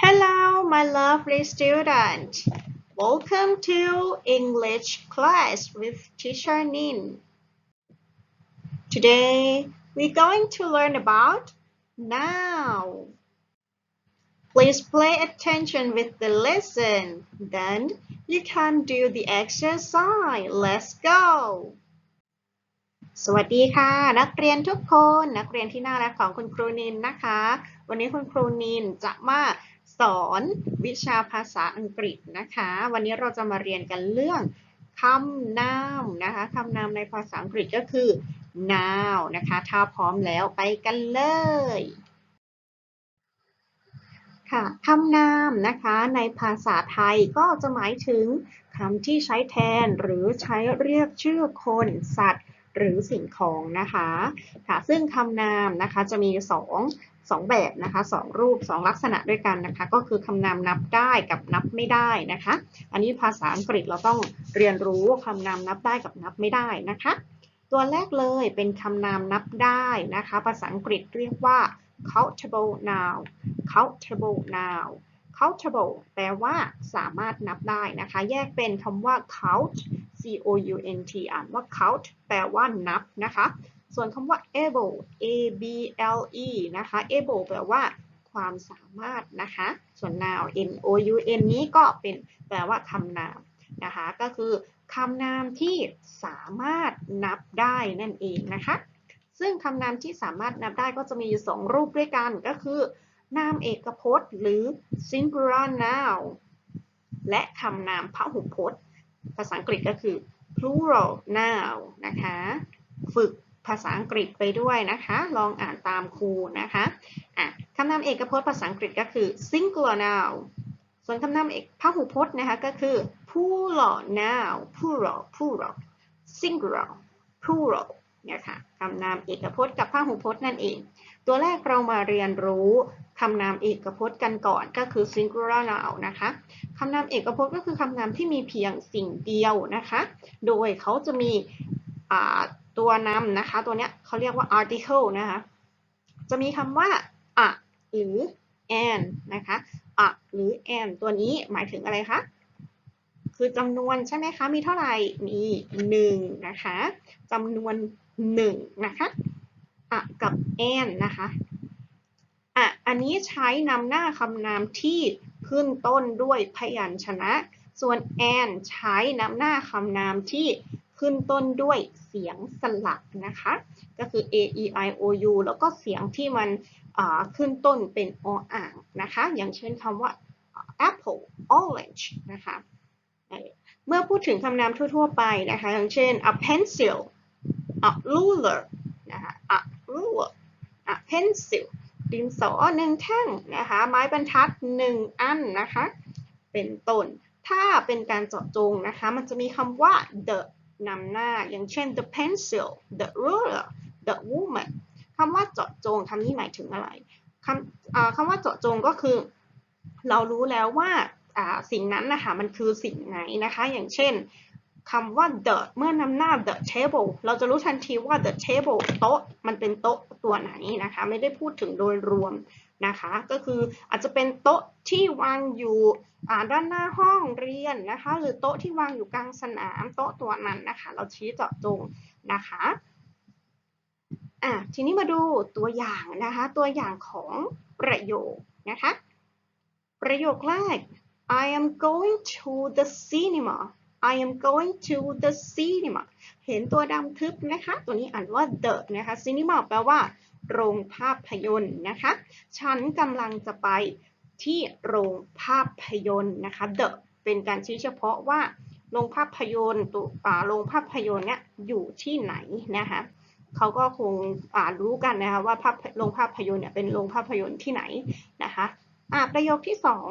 Hello, my lovely student. Welcome to English class with Teacher Nin. Today, we're going to learn about now. Please pay attention with the lesson. Then you can do the exercise. Let's go. สวัสดีค่ะ นักเรียนทุกคน นักเรียนที่น่ารักของคุณครูนินนะคะ วันนี้คุณครูนินจะมา สอนวิชาภาษาอังกฤษนะคะ วันนี้เราจะมาเรียนกันเรื่องคำนามนะคะคำนามในภาษาอังกฤษก็คือ now นะคะ ถ้าพร้อมแล้วไปกันเลยค่ะคำนามนะคะในภาษาไทยก็จะหมายถึงคำที่ใช้แทนหรือใช้เรียกชื่อคนสัตว์หรือสิ่งของนะคะค่ะซึ่งคำนามนะคะจะมีส สองแบบนะคะสองรูปสองลักษณะด้วยกันนะคะ ก็คือคำนามนับได้กับนับไม่ได้นะคะ อันนี้ภาษาอังกฤษเราต้องเรียนรู้คำนามนับได้กับนับไม่ได้นะคะ ตัวแรกเลยเป็นคำนามนับได้นะคะ ภาษาอังกฤษเรียกว่า countable noun countable noun countable แปลว่าสามารถนับได้นะคะ แยกเป็นคำว่า count c o u n t อ่านว่า count แปลว่านับนะคะ ส่วนคำว่า able a b l e นะคะ able แปลว่าความสามารถนะคะ ส่วน noun n o u n นี้ก็เป็นแปลว่าคำนามนะคะ ก็คือคำนามที่สามารถนับได้นั่นเองนะคะ ซึ่งคำนามที่สามารถนับได้ก็จะมีอยู่สองรูปด้วยกันก็คือนามเอกพจน์ หรือ singular noun และคำนามพหุพจน์ ภาษาอังกฤษก็คือ plural noun นะคะ ฝึก ภาษาอังกฤษไปด้วยนะคะ ลองอ่านตามครูนะคะะคำนามเอกพจน์ภาษาอังกฤษก็คือ singular noun ส่วนคำนามเอกพหุพจน์นะคะก็คือ plural noun plural plural singular plural เนี่ยค่ะคำนามเอกพจน์กับพหุพจน์นั่นเอง ตัวแรกเรามาเรียนรู้คำนามเอกพจน์กันก่อนก็คือ singular noun นะคะคำนามเอกพจน์ก็คือคำนามที่มีเพียงสิ่งเดียวนะคะ โดยเขาจะมี ตัวนำนะคะ ตัวเนี้ยเขาเรียกว่า article นะคะ จะมีคำว่าอะหรือ and นะคะอะหรือ and ตัวนี้หมายถึงอะไรคะ คือจำนวนใช่ไหมคะ มีเท่าไหร่ มี1นะคะจำนวน1นะคะอะกับ and นะคะอะอันนี้ใช้นำหน้าคำนามที่ขึ้นต้นด้วยพยัญชนะ ส่วน and ใช้นำหน้าคำนามที่ ขึ้นต้นด้วยเสียงสลับนะคะ ก็คือ a e i o u แล้วก็เสียงที่มันขึ้นต้นเป็นออ่างนะคะ อย่างเช่นคำว่า apple orange นะคะเมื่อพูดถึงคำนามทั่ว ๆ ไปนะคะ อย่างเช่น a pencil a ruler นะคะ a ruler a pencil ดินสอหนึ่งแท่งนะคะ ไม้บรรทัดหนึ่งอันนะคะ เป็นต้น ถ้าเป็นการเจาะจงนะคะ มันจะมีคำว่า the นำหน้าอย่างเช่น the pencil the ruler the woman คำว่าเจาะจงคำนี้หมายถึงอะไรคำคำว่าเจาะจงก็คือ เรารู้แล้วว่าสิ่งนั้นนะคะมันคือสิ่งไหนนะคะ อย่างเช่นคำว่า the เมื่อนำหน้า the table เราจะรู้ทันทีว่า the table โต๊ะมันเป็นโต๊ะตัวไหนนะคะ ไม่ได้พูดถึงโดยรวม นะคะ ก็คืออาจจะเป็นโต๊ะที่วางอยู่ด้านหน้าห้องเรียนนะคะ หรือโต๊ะที่วางอยู่กลางสนามโต๊ะตัวนั้นนะคะ เราชี้เจาะจงนะคะอะทีนี้มาดูตัวอย่างนะคะ ตัวอย่างของประโยคนะคะ ประโยคแรก I am going to the cinema I am going to the cinema เห็นตัวดำทึบนะคะ ตัวนี้อ่านว่า the นะคะ cinema แปลว่า โรงภาพยนตร์นะคะ ฉันกำลังจะไปที่โรงภาพยนตร์นะคะ the เป็นการชี้เฉพาะว่าโรงภาพยนตร์ตัวโรงภาพยนตร์เนี่ยอยู่ที่ไหนนะคะเขาก็คงรู้กันนะคะว่าภาพโรงภาพยนตร์เนี่ยเป็นโรงภาพยนตร์ที่ไหนนะคะอ่าประโยคที่สอง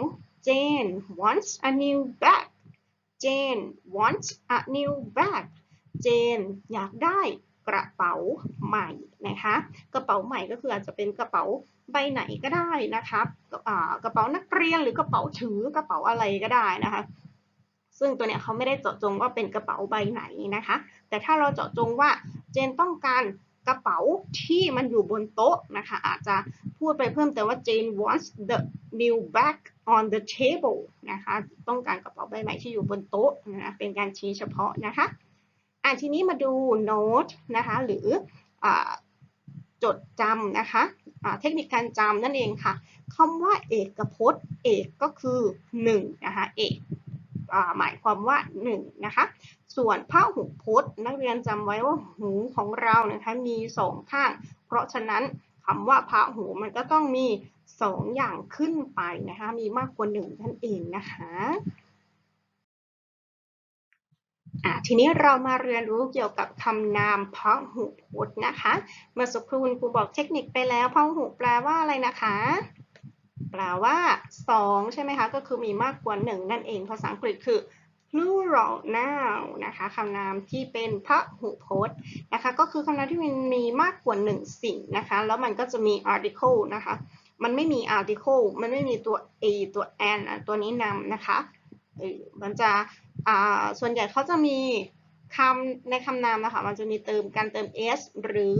Jane wants a new bag Jane wants a new bag Jane อยากได้ กระเป๋าใหม่นะคะ กระเป๋าใหม่ก็คืออาจจะเป็นกระเป๋าใบไหนก็ได้นะคะกระเป๋านักเรียนหรือกระเป๋าถือกระเป๋าอะไรก็ได้นะคะ ซึ่งตัวเนี้ยเขาไม่ได้เจาะจงว่าเป็นกระเป๋าใบไหนนะคะ แต่ถ้าเราเจาะจงว่าเจนต้องการกระเป๋าที่มันอยู่บนโต๊ะนะคะ อาจจะพูดไปเพิ่มแต่ว่า Jane wants the new bag on the table นะคะ ต้องการกระเป๋าใบใหม่ที่อยู่บนโต๊ะนะ เป็นการชี้เฉพาะนะคะ อะทีนี้มาดู note นะคะหรืออจดจำนะคะอ่าเทคนิคการจำนั่นเองค่ะคำว่าเอกพจน์ เอกก็คือ1นะคะเอกอหมายความว่า1นะคะส่วนพหูพจน์นักเรียนจำไว้ว่าหูของเรานะคะมีสองข้าง เพราะฉะนั้นคำว่าพหูมันก็ต้องมีสองอย่างขึ้นไปนะคะมีมากกว่าหนึ่งนั่นเองนะคะ อะทีนี้เรามาเรียนรู้เกี่ยวกับคำนามพหูพจน์นะคะ เมื่อสักครู่ครูบอกเทคนิคไปแล้วพหูแปลว่าอะไรนะคะ แปลว่าสองใช่ไหมคะ ก็คือมีมากกว่าหนึ่งนั่นเองภาษาอังกฤษคือ plural noun นะคะคำนามที่เป็นพหูพจน์นะคะ ก็คือคำนามที่มันมีมากกว่าหนึ่งสิ่งนะคะ แล้วมันก็จะมี article นะคะ มันไม่มี article มันไม่มีตัว a ตัว an ตัวนี้นำนะคะ เออมันจะอ่าส่วนใหญ่เขาจะมีคำในคำนามนะคะมันจะมีเติมการเติม s หรือ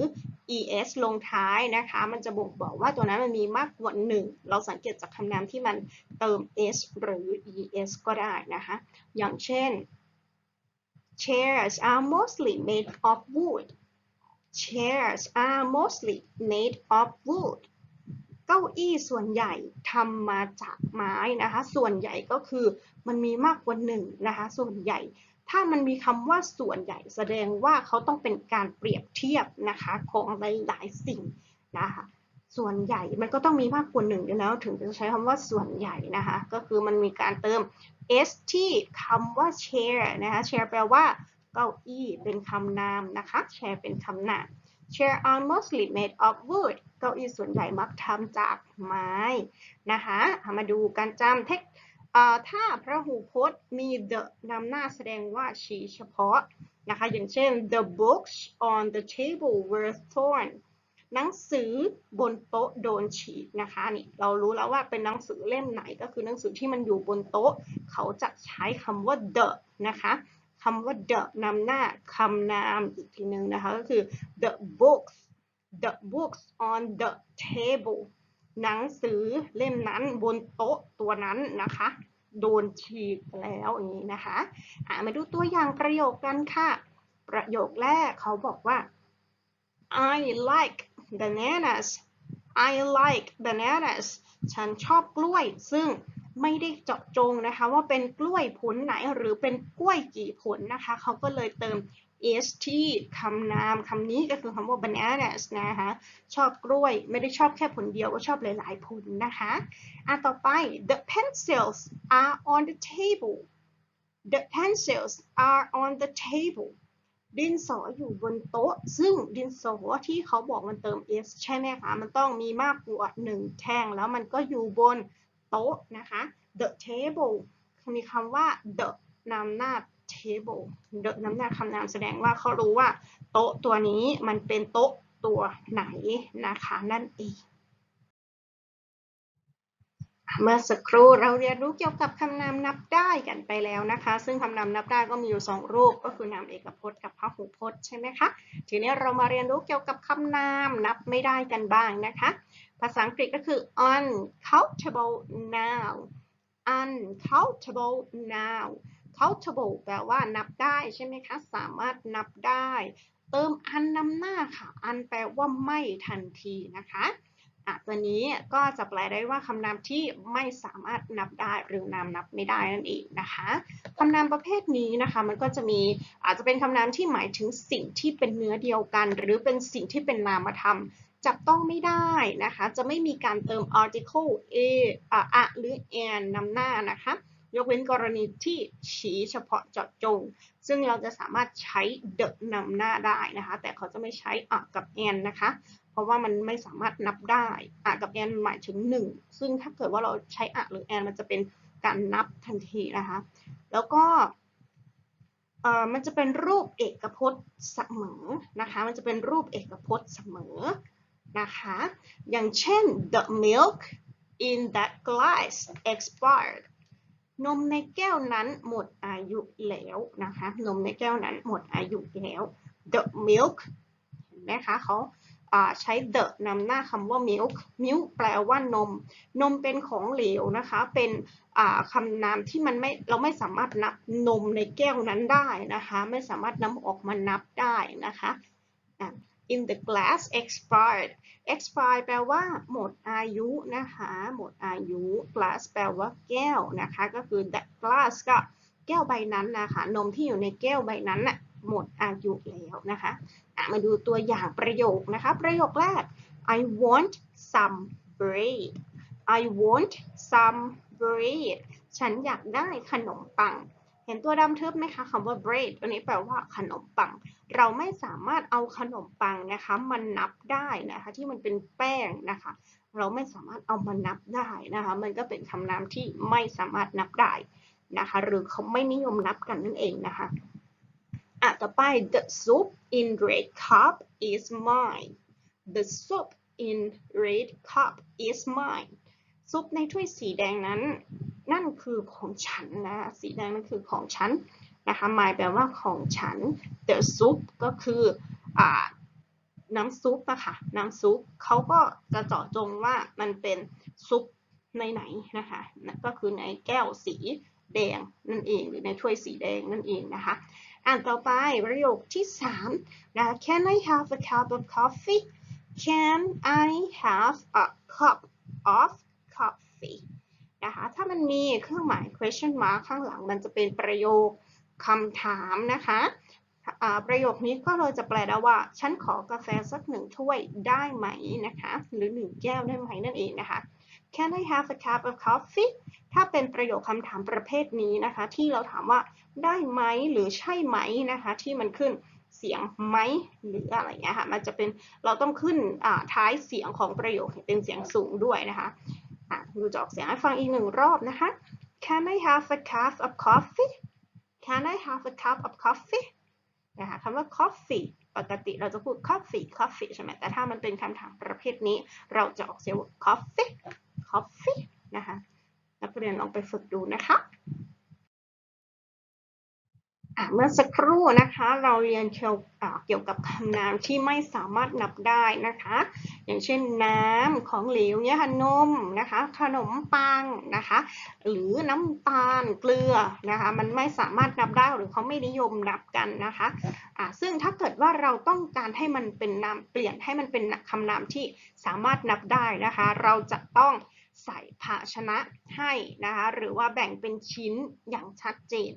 es ลงท้ายนะคะ มันจะบ่งบอกว่าตัวนั้นมันมีมากกว่าหนึ่งเราสังเกตจากคำนามที่มันเติม s หรือ es ก็ได้นะคะ อย่างเช่น chairs are mostly made of wood chairs are mostly made of wood เก้าอี้ส่วนใหญ่ทำมาจากไม้นะคะ ส่วนใหญ่ก็คือมันมีมากกว่าหนึ่งนะคะส่วนใหญ่ ถ้ามันมีคำว่าส่วนใหญ่ แสดงว่าเขาต้องเป็นการเปรียบเทียบนะคะของหลายๆสิ่งนะคะส่วนใหญ่มันก็ต้องมีมากกว่าหนึ่งอยู่แล้วถึงจะใช้คำว่าส่วนใหญ่นะคะก็คือมันมีการเติม s ที่คำว่า chair นะคะ chair แปลว่าเก้าอี้เป็นคำนามนะคะ chair เป็นคำนาม chair are mostly made of wood เก้าอี้ส่วนใหญ่มักทำจากไม้นะคะมาดูการจำเทคถ้าพระหูพจน์มี the นำหน้าแสดงว่าชี้เฉพาะนะคะอย่างเช่น the books on the table were torn หนังสือบนโต๊ะโดนฉีกนะคะนี่เรารู้แล้วว่าเป็นหนังสือเล่มไหนก็คือหนังสือที่มันอยู่บนโต๊ะ เขาจะใช้คำว่า the นะคะคำว่า the นำหน้าคำนามอีกทีหนึ่งนะคะก็คือ the books the books on the table หนังสือเล่มนั้นบนโต๊ะตัวนั้นนะคะ โดนฉีกแล้วอย่างนี้นะคะะมาดูตัวอย่างประโยคกันค่ะ ประโยคแรกเขาบอกว่า I like bananas I like bananas ฉันชอบกล้วย ซึ่งไม่ได้เจาะจงนะคะ ว่าเป็นกล้วยผลไหนหรือเป็นกล้วยกี่ผลนะคะ เขาก็เลยเติม s ที่คำนามคำนี้ก็คือคำว่า bananas นะคะชอบกล้วยไม่ได้ชอบแค่ผลเดียวก็ชอบหลาย ๆ ผลนะคะอะต่อไป the pencils are on the table the pencils are on the table ดินสออยู่บนโต๊ะ ซึ่งดินสอที่เขาบอกมันเติม s ใช่ไหมคะ มันต้องมีมากกว่าหนึ่งแท่ง แล้วมันก็อยู่บนโต๊ะนะคะ the table มีคำว่า the นำหน้า table the นำหน้าคำนามแสดงว่าเขารู้ว่า โต๊ะตัวนี้มันเป็นโต๊ะตัวไหนนะคะนั่นเองเมื่อสักครู่เราเรียนรู้เกี่ยวกับคำนามนับได้กันไปแล้วนะคะ ซึ่งคำนามนับได้ก็มีอยู่ 2 รูปก็คือนามเอกพจน์กับพหูพจน์ใช่ไหมคะทีนี้เรามาเรียนรู้เกี่ยวกับคำนามนับไม่ได้กันบ้างนะคะ ภาษาอังกฤษก็คือ uncountable noun uncountable noun countable แปลว่านับได้ใช่ไหมคะ สามารถนับได้ เติมอันนำหน้าค่ะ อันแปลว่าไม่ทันทีนะคะอะตัวนี้ก็จะแปลได้ว่าคำนามที่ไม่สามารถนับได้หรือนามนับไม่ได้นั่นเองนะคะคำนามประเภทนี้นะคะมันก็จะมีอาจจะเป็นคำนามที่หมายถึงสิ่งที่เป็นเนื้อเดียวกัน หรือเป็นสิ่งที่เป็นนามธรรมจับต้องไม่ได้นะคะ จะไม่มีการเติม article a อะหรือ an นำหน้านะคะ ยกเว้นกรณีที่ชี้เฉพาะเจาะจง ซึ่งเราจะสามารถใช้ the นำหน้าได้นะคะ แต่เขาจะไม่ใช้อะกับ an นะคะ เพราะว่ามันไม่สามารถนับได้อะกับแอนหมายถึง 1 ซึ่งถ้าเกิดว่าเราใช้อะหรือแอนมันจะเป็นการนับทันทีนะคะ แล้วก็มันจะเป็นรูปเอกพจน์เสมอนะคะ มันจะเป็นรูปเอกพจน์เสมอนะคะ อย่างเช่น the milk in that glass expired นมในแก้วนั้นหมดอายุแล้วนะคะนมในแก้วนั้นหมดอายุแล้ว the milk เห็นไหมคะเขาใช้ the นำหน้าคำว่า milk milk แปลว่านม นมเป็นของเหลวนะคะ เป็นคำนามที่มันไม่เราไม่สามารถนับนมในแก้วนั้นได้นะคะ ไม่สามารถนำออกมานับได้นะคะะ in the glass expired expired แปลว่าหมดอายุนะคะ หมดอายุ glass แปลว่าแก้วนะคะ ก็คือ that glass ก็แก้วใบนั้นนะคะ นมที่อยู่ในแก้วใบนั้นน่ะหมดอายุแล้วนะคะะมาดูตัวอย่างประโยคนะคะ ประโยคแรก I want some bread I want some bread ฉันอยากได้ขนมปัง ห็นตัวดำทึบไหมคะคำว่า bread ตัวนี้แปลว่าขนมปัง เราไม่สามารถเอาขนมปังนะคะมันนับได้นะคะ ที่มันเป็นแป้งนะคะ เราไม่สามารถเอามานับได้นะคะ มันก็เป็นคำนามที่ไม่สามารถนับได้นะคะ หรือเขาไม่นิยมนับกันนั่นเองนะคะอะต่อไป the soup in red cup is mine the soup in red cup is mine ซุปในถ้วยสีแดงนั้น นั่นคือของฉันนะสีแดงนั่นคือของฉันนะคะ my แปลว่าของฉัน the soup ก็คืออน้ำซุปอะค่ะ น้ำซุปเขาก็จะเจาะจงว่ามันเป็นซุปในไหนนะคะ ก็คือในแก้วสีแดงนั่นเองหรือในถ้วยสีแดงนั่นเองนะคะ อ่านต่อไปประโยคที่3นะคะ Can I have a cup of coffee Can I have a cup of coffee นะคะถ้ามันมีเครื่องหมาย question mark ข้างหลังมันจะเป็นประโยคคำถามนะคะประโยคนี้ก็เลยจะแปลได้ว่า ฉันขอกาแฟสักหนึ่งถ้วยได้ไหมนะคะหรือหนึ่งแก้วได้ไหมนั่นเองนะคะ Can I have a cup of coffee ถ้าเป็นประโยคคำถามประเภทนี้นะคะ ที่เราถามว่าได้ไหมหรือใช่ไหมนะคะ ที่มันขึ้นเสียงไหมหรืออะไรเงี้ยค่ะมันจะเป็นเราต้องขึ้นท้ายเสียงของประโยคเป็นเสียงสูงด้วยนะคะ อะดูจออกเสียงให้ฟังอีกหนึ่งรอบนะคะ Can I have a cup of coffee Can I have a cup of coffee นะคะคำว่า coffee ปกติเราจะพูด coffee coffee ใช่ไหมแต่ถ้ามันเป็นคำถามประเภทนี้ เราจะออกเสียงว่า coffee coffee นะคะนักเรียนลองไปฝึกดูนะคะ เมื่อสักครู่นะคะเราเรียนเกี่ยวกับคำนามที่ไม่สามารถนับได้นะคะ อย่างเช่นน้ำของเหลวเนี่ยค่ะนมนะคะ ขนมปังนะคะ หรือน้ำตาลเกลือนะคะ มันไม่สามารถนับได้หรือเขาไม่นิยมนับกันนะคะะซึ่งถ้าเกิดว่าเราต้องการให้มันเป็นนามเปลี่ยนให้มันเป็นคำนามที่สามารถนับได้นะคะ เราจะต้องใส่ภาชนะให้นะคะ หรือว่าแบ่งเป็นชิ้นอย่างชัดเจน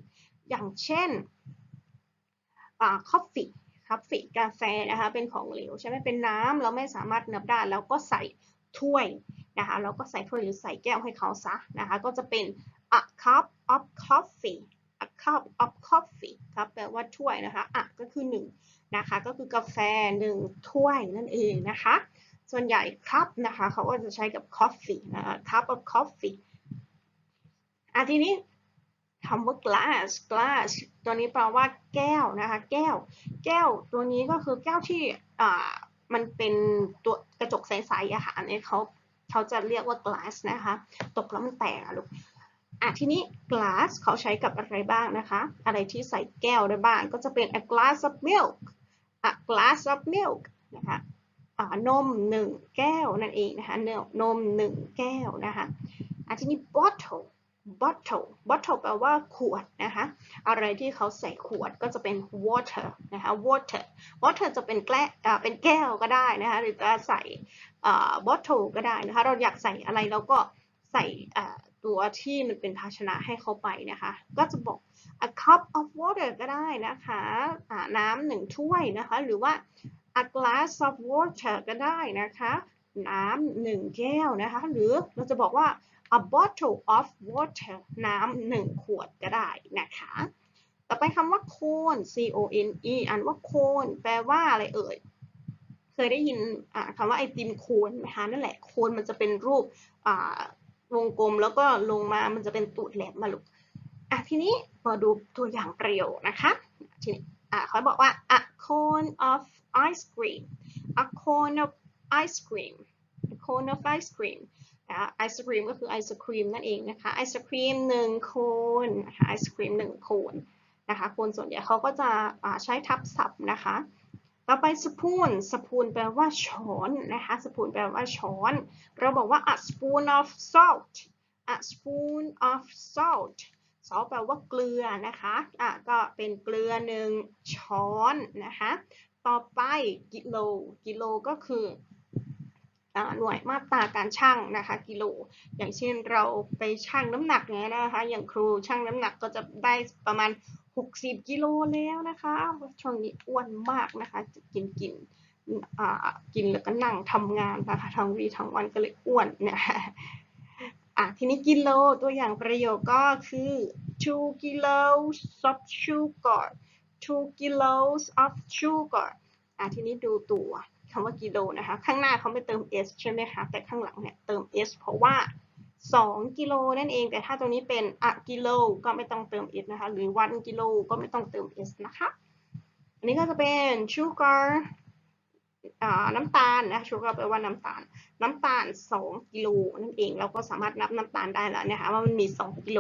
อย่างเช่นคอฟฟี่คอฟฟี่กาแฟนะคะเป็นของเหลวใช่ไหมเป็นน้ำเราไม่สามารถเนบได้แล้วก็ใส่ถ้วยนะคะเราก็ใส่ถ้วยหรือใส่แก้วให้เขาซะนะคะก็จะเป็น a cup of coffee a cup of coffee ครับแปลว่าถ้วยนะคะอะก็คือ1นะคะก็คือกาแฟ1ถ้วยนั่นเองนะคะ ส่วนใหญ่ครับนะคะเขาก็จะใช้กับ coffee นะคะ cup of coffee อะทีนี้ำว่า glass glass ตัวนี้แปลว่าแก้วนะคะ แก้ว แก้วตัวนี้ก็คือแก้วที่อ่ามันเป็นตัวกระจกใสๆอะค่ะอันนี้เขาเขาจะเรียกว่า glass นะคะ ตกแล้วมันแตกอะลูกอะทีนี้ glass เขาใช้กับอะไรบ้างนะคะ อะไรที่ใส่แก้วได้บ้าง ก็จะเป็น a glass of milk a glass of milk นะคะนมหนึ่งแก้วนั่นเองนะคะนมหนึ่งแก้วนะคะอะทีนี้ bottle bottle bottle แปลว่าขวดนะคะ อะไรที่เขาใส่ขวดก็จะเป็น water นะคะ water water จะเป็นแก้วเป็นแก้วก็ได้นะคะ หรือจะใส่ bottle ก็ได้นะคะ เราอยากใส่อะไรเราก็ใส่ตัวที่มันเป็นภาชนะให้เขาไปนะคะ ก็จะบอก a cup of water ก็ได้นะคะน้ำหนึ่งถ้วยนะคะ หรือว่า a glass of water ก็ได้นะคะ น้ำหนึ่งแก้วนะคะ หรือเราจะบอกว่า a bottle of water น้ำหนึ่งขวดก็ได้นะคะ ต่อไปคำว่าโคน c o n e อ่านว่าโคนแปลว่าอะไรเอ่ย เคยได้ยินคำว่าไอติมโคนไหมคะนั่นแหละ โคนมันจะเป็นรูปวงกลมแล้วก็ลงมา มันจะเป็นตูดแหลมมาลูกอะทีนี้มาดูตัวอย่างประโยคนะคะ ทีนี้อะเขาบอกว่า a cone of ice cream a cone of ice cream a cone of ice cream นะไอศครีมก็คือไอศครีมนั่นเองนะคะไอศครีมหนึ่งโคนนะคะไอศครีมหนึ่งโคนนะคะคนส่วนใหญ่เขาก็จะใช้ทับศัพท์นะคะต่อไป spoon spoon แปลว่าช้อนนะคะ spoon แปลว่าช้อน เราบอกว่า a spoon of salt a spoon of salt salt แปลว่าเกลือนะคะอะก็เป็นเกลือหนึ่งช้อนนะคะ ต่อไปกิโล กิโลก็คือ หน่วยมาตราการชั่งนะคะกิโล อย่างเช่นเราไปชั่งน้ำหนักเนี้ยนะคะ อย่างครูชั่งน้ำหนักก็จะได้ประมาณ 60 กิโลแล้วนะคะช่วงนี้อ้วนมากนะคะจะกินกินกินแล้วก็นั่งทำงานนะคะทั้งวีทั้งวันก็เลยอ้วนเนะคะอะทีนี้กิโลตัวอย่างประโยคก็คือ two kilos of sugar two kilos of sugar อะทีนี้ดูตัว คำว่ากิโลนะคะ ข้างหน้าเขาไม่เติม s ใช่ไหมคะ แต่ข้างหลังเนี่ยเติม s เพราะว่า 2 กิโลนั่นเอง แต่ถ้าตรงนี้เป็นอะกิโลก็ไม่ต้องเติม s นะคะ หรือ 1 กิโลก็ไม่ต้องเติม s นะคะ อันนี้ก็จะเป็น sugar น้ำตาลนะ sugar แปลว่าน้ำตาล น้ำตาล 2 กิโลนั่นเอง เราก็สามารถนับน้ำตาลได้แล้วนะคะว่ามันมี 2 กิโล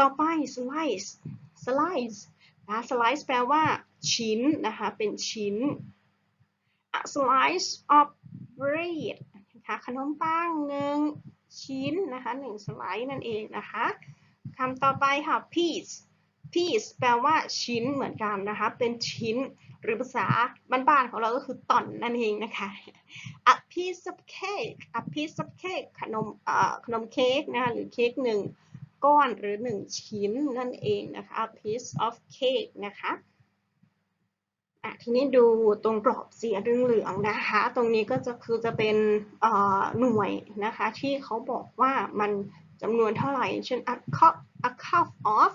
ต่อไป slice slice นะ slice แปลว่าชิ้นนะคะ เป็นชิ้น slice of bread นะคะขนมปังหนึ่งชิ้นนะคะหนึ่งสไลซ์นั่นเองนะคะคำต่อไปค่ะ piece piece แปลว่าชิ้นเหมือนกันนะคะเป็นชิ้นหรือภาษาบ้านๆของเราก็คือต่อนนั่นเองนะคะ a piece of cake a piece of cake ขนมขนมเค้กนะคะหรือเค้กหนึ่งก้อนหรือหนึ่งชิ้นนั่นเองนะคะ a piece of cake นะคะ อะทีนี้ดูตรงกรอบสีเหลืองๆนะคะ ตรงนี้ก็จะคือจะเป็นหน่วยนะคะ ที่เขาบอกว่ามันจำนวนเท่าไหร่ เช่น a cup a cup of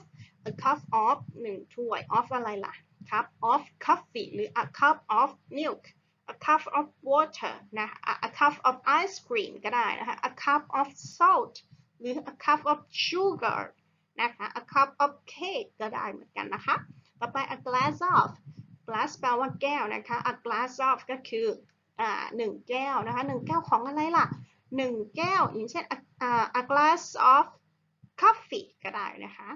a cup of หนึ่งถ้วย of อะไรล่ะ cup of coffee หรือ a cup of milk a cup of water นะ a a cup of ice cream ก็ได้นะคะ a cup of salt หรือ a cup of sugar นะคะ a cup of cake ก็ได้เหมือนกันนะคะ ต่อไป a glass of glass แปลว่าแก้วนะคะ a glass of ก็คืออ่าหนึ่งแก้วนะคะหนึ่งแก้วของอะไรล่ะหนึ่งแก้วอย่างเช่น a, a, glass of coffee ก็ได้นะคะ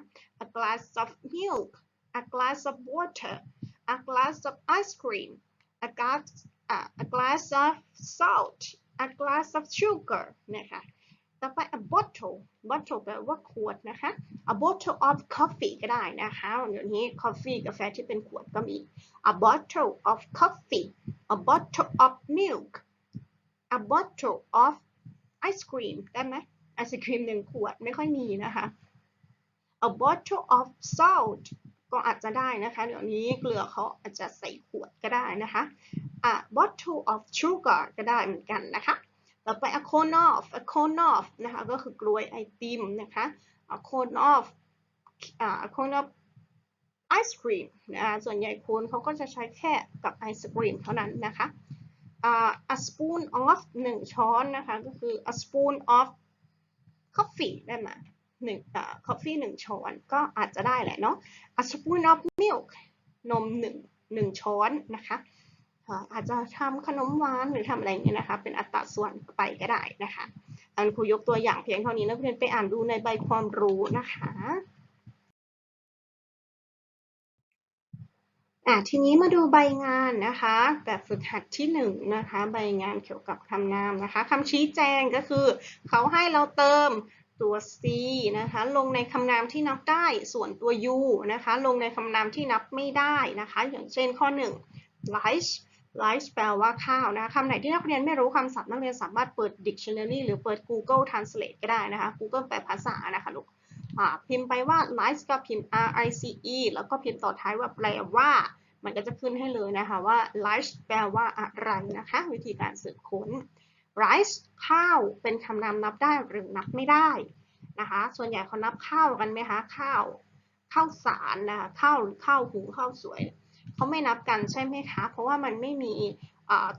a glass of milk a glass of water a glass of ice cream a glass uh, a glass of salt a glass of sugar นะคะ ต่อไป a bottle bottle แปลว่าขวดนะคะ a bottle of coffee ก็ได้นะคะเดี๋ยวนี้ coffee กาแฟที่เป็นขวดก็มี a bottle of coffee a bottle of milk a bottle of ice cream ได้ไหมไอศครีมหนึ่งขวดไม่ค่อยมีนะคะ a bottle of salt ก็อาจจะได้นะคะ เดี๋ยวนี้เกลือเขาอาจจะใส่ขวดก็ได้นะคะ a bottle of sugar ก็ได้เหมือนกันนะคะ ต่อไป a cone of a cone of นะคะก็คือกลวยไอติมนะคะ a cone of a cone of ice cream นะคะส่วนใหญ่คนเขาก็จะใช้แค่กับไอศกรีมเท่านั้นนะคะ a spoon of หนึ่งช้อนนะคะ ก็คือ a spoon of coffee ได้ไหมหนึ่งอ่า coffee หนึ่งช้อนก็อาจจะได้แหละเนาะ a spoon of milk นมหนึ่งหนึ่งช้อนนะคะ อาจจะทำขนมหวานหรือทำอะไรเงี้ยนะคะ เป็นอัตราส่วนไปก็ได้นะคะอันครูยกตัวอย่างเพียงเท่านี้นักเรียนไปอ่านดูในใบความรู้นะคะอะทีนี้มาดูใบงานนะคะ แบบฝึกหัดที่หนึ่งนะคะ ใบงานเกี่ยวกับคำนามนะคะคำชี้แจงก็คือเขาให้เราเติมตัว c นะคะ ลงในคำนามที่นับได้ ส่วนตัว u นะคะ ลงในคำนามที่นับไม่ได้นะคะ อย่างเช่นข้อ1 rice rice แปลว่าข้าวนะคะคำไหนที่นักเรียนไม่รู้คำศัพท์นักเรียนสามารถเปิด dictionary หรือเปิด Google Translate ก็ได้นะคะ Google แปลภาษานะคะลูกอ่าพิมพ์ไปว่า rice ก็พิมพ์ r i c e แล้วก็พิมพ์ต่อท้ายว่าแปลว่า มันก็จะขึ้นให้เลยนะคะว่า rice แปลว่าอะไรนะคะ วิธีการสืบค้น rice ข้าวเป็นคำนามนับได้หรือนับไม่ได้นะคะ ส่วนใหญ่เขานับข้าวกันไหมคะข้าวข้าวสารนะคะข้าวหรือข้าวหุงข้าวสวย เขาไม่นับกันใช่ไหมคะ เพราะว่ามันไม่มี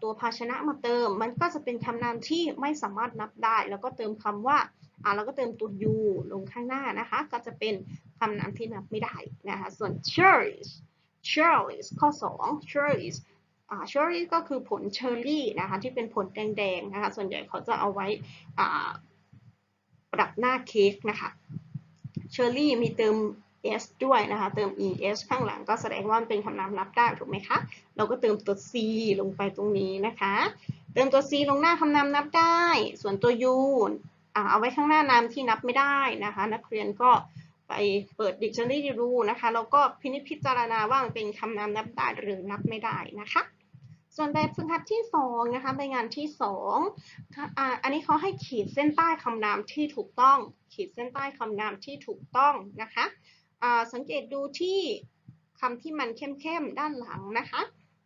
ตัวภาชนะมาเติม มันก็จะเป็นคำนามที่ไม่สามารถนับได้ แล้วก็เติมคำว่าอ่าแล้วก็เติมตัว u ลงข้างหน้านะคะ ก็จะเป็นคำนามที่นับไม่ได้นะคะ ส่วน cherries cherries ข้อ 2 cherries อ่า cherries ก็คือผลเชอร์รี่นะคะที่เป็นผลแดงๆนะคะ ส่วนใหญ่เขาจะเอาไว้อ่าประดับหน้าเค้กนะคะ เชอร์รี่มีเติม s ด้วยนะคะ เติม es ข้างหลังก็แสดงว่ามันเป็นคำนามนับได้ถูกไหมคะ เราก็เติมตัว c ลงไปตรงนี้นะคะ เติมตัว c ลงหน้าคำนามนับได้ ส่วนตัว u เอาไว้ข้างหน้านามที่นับไม่ได้นะคะ นักเรียนก็ไปเปิด dictionary ดูนะคะแล้วก็พินิจพิจารณาว่ามันเป็นคำนามนับได้หรือนับไม่ได้นะคะ ส่วนแบบฝึกหัดที่2นะคะใบงานที่2อ่าอันนี้เขาให้ขีดเส้นใต้คำนามที่ถูกต้อง ขีดเส้นใต้คำนามที่ถูกต้องนะคะ สังเกตดูที่คำที่มันเข้มๆด้านหลังนะคะ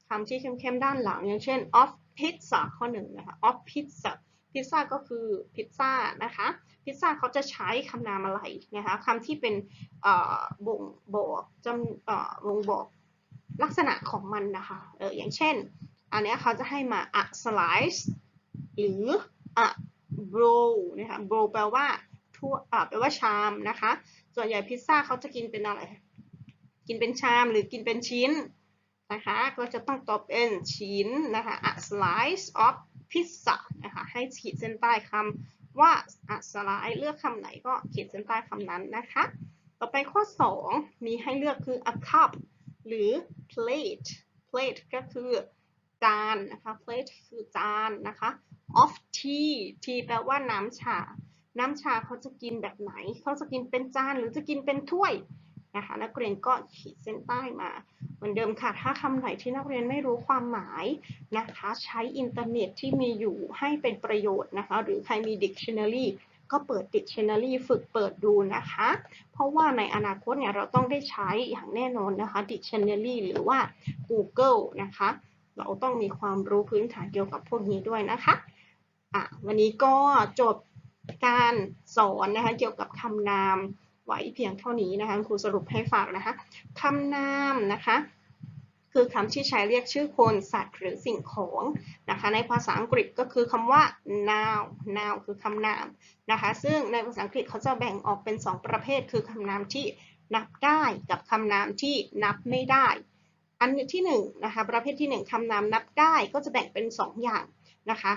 คำที่เข้มๆด้านหลัง อย่างเช่น of pizza ข้อหนึ่งนะคะ of pizza พิซซ่าก็คือพิซซ่านะคะ พิซซ่าเขาจะใช้คำนามอะไรนะคะคำที่เป็นบ่งบอกจำบ่งบอกลักษณะของมันนะคะเอออย่างเช่น อันนี้เขาจะให้มา a slice หรือ a bowl นะคะ bowl แปลว่าถ้วยอ่าแปลว่าชามนะคะ ส่วนใหญ่พิซซ่าเขาจะกินเป็นอะไร กินเป็นชามหรือกินเป็นชิ้นนะคะ ก็จะต้องตอบเป็นชิ้นนะคะ a slice of pizza นะคะ ให้ขีดเส้นใต้คำว่า a slice เลือกคำไหนก็ขีดเส้นใต้คำนั้นนะคะ ต่อไปข้อ 2 มีให้เลือกคือ a cup หรือ plate plate ก็คือจานนะคะ plate คือจานนะคะ of tea tea แปลว่าน้ำชา น้ำชาเขาจะกินแบบไหน เขาจะกินเป็นจานหรือจะกินเป็นถ้วยนะคะนักเรียนก็ขีดเส้นใต้มา เหมือนเดิมค่ะ ถ้าคำไหนที่นักเรียนไม่รู้ความหมายนะคะ ใช้อินเทอร์เน็ตที่มีอยู่ให้เป็นประโยชน์นะคะ หรือใครมี dictionary ก็เปิด dictionary ฝึกเปิดดูนะคะ เพราะว่าในอนาคตเนี่ยเราต้องได้ใช้อย่างแน่นอนนะคะ dictionary หรือว่า Google นะคะ เราต้องมีความรู้พื้นฐานเกี่ยวกับพวกนี้ด้วยนะคะอะวันนี้ก็จบ การสอนนะคะเกี่ยวกับคำนามไว้เพียงเท่านี้นะคะครูสรุปให้ฟังนะคะคำนามนะคะคือคำที่ใช้เรียกชื่อคนสัตว์หรือสิ่งของนะคะในภาษาอังกฤษก็คือคำว่า noun noun คือคำนามนะคะซึ่งในภาษาอังกฤษเขาจะแบ่งออกเป็น 2 ประเภท คือคำนามที่นับได้กับคำนามที่นับไม่ได้ อันที่1นงนะคะประเภทที่ 1คำนามนับได้ก็จะแบ่งเป็น 2 อย่างนะคะ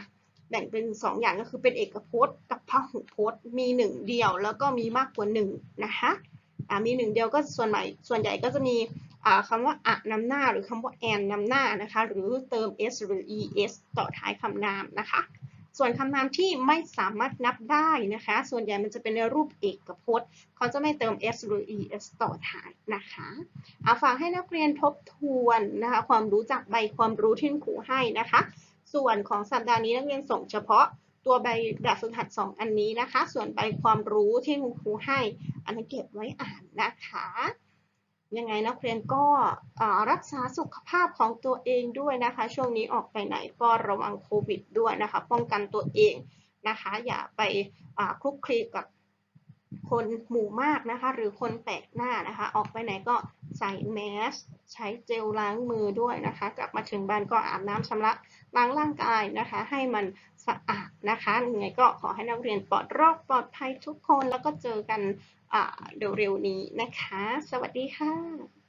แบ่งเป็น2อย่างก็คือเป็นเอกพจน์ กับพหุพจน์ มี1เดียวแล้วก็มีมากกว่า1นะคะอ่ามี1เดียวก็ส่วนใหญ่ส่วนใหญ่ก็จะมีอ่าคำว่าอะนำหน้าหรือคำว่าแอนนำหน้านะคะหรือเติม s หรือ es ต่อท้ายคำนามนะคะ ส่วนคำนามที่ไม่สามารถนับได้นะคะ ส่วนใหญ่มันจะเป็นในรูปเอกพจน์ เขาจะไม่เติม s หรือ es ต่อท้ายนะคะเอาฝากให้นักเรียนทบทวนนะคะความรู้จากใบความรู้ที่ครูให้นะคะ ส่วนของสัปดาห์นี้นักเรียนส่งเฉพาะตัวใบแบบฝึกหัด 2 อันนี้นะคะ ส่วนใบความรู้ที่คุณครูให้ อันนี้เก็บไว้อ่านนะคะ ยังไงนักเรียนก็รักษาสุขภาพของตัวเองด้วยนะคะ ช่วงนี้ออกไปไหนก็ระวังโควิดด้วยนะคะ ป้องกันตัวเองนะคะ อย่าไปคลุกคลีกับคนหมู่มากนะคะ หรือคนแปลกหน้านะคะ ออกไปไหนก็ใส่แมส ใช้เจลล้างมือด้วยนะคะ กลับมาถึงบ้านก็อาบน้ำชำระ ล้างร่างกายนะคะ ให้มันสะอาดนะคะยังไงก็ขอให้นักเรียนปลอดโรคปลอดภัยทุกคนแล้วก็เจอกันเร็วๆนี้นะคะ สวัสดีค่ะ